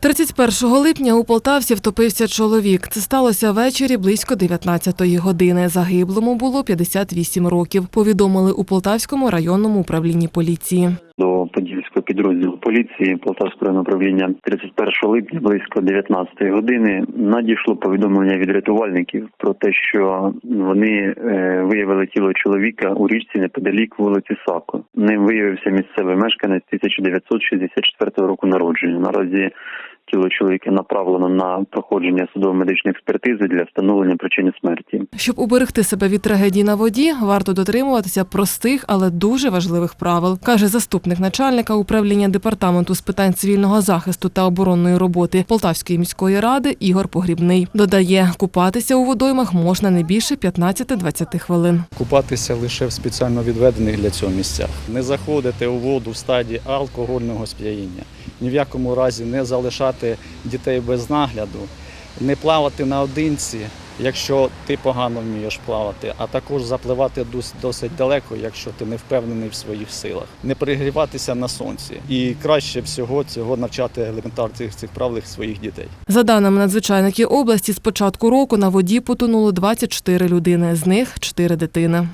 31 липня у Полтавці втопився чоловік. Це сталося ввечері близько 19-ї години. Загиблому було 58 років. Повідомили у Полтавському районному управлінні поліції. до подільського підрозділу поліції Полтавського управління 31 липня близько 19 години надійшло повідомлення від рятувальників про те, що вони е, виявили тіло чоловіка у річці неподалік вулиці Сако. Ним виявився місцевий мешканець 1964 року народження. Наразі тіло чоловіка направлено на проходження судово-медичної експертизи для встановлення причини смерті. Щоб уберегти себе від трагедії на воді, варто дотримуватися простих, але дуже важливих правил, каже заступник начальника управління департаменту з питань цивільного захисту та оборонної роботи Полтавської міської ради Ігор Погрібний. Додає, купатися у водоймах можна не більше 15-20 хвилин. Купатися лише в спеціально відведених для цього місцях. Не заходити у воду в стадії алкогольного сп'яніння. Ні в якому разі не залишати дітей без нагляду, не плавати наодинці, якщо ти погано вмієш плавати, а також запливати дос- досить далеко, якщо ти не впевнений в своїх силах. Не перегріватися на сонці. І краще всього цього навчати елементарних цих правил своїх дітей. За даними надзвичайників області, з початку року на воді потонуло 24 людини, з них 4 дитини.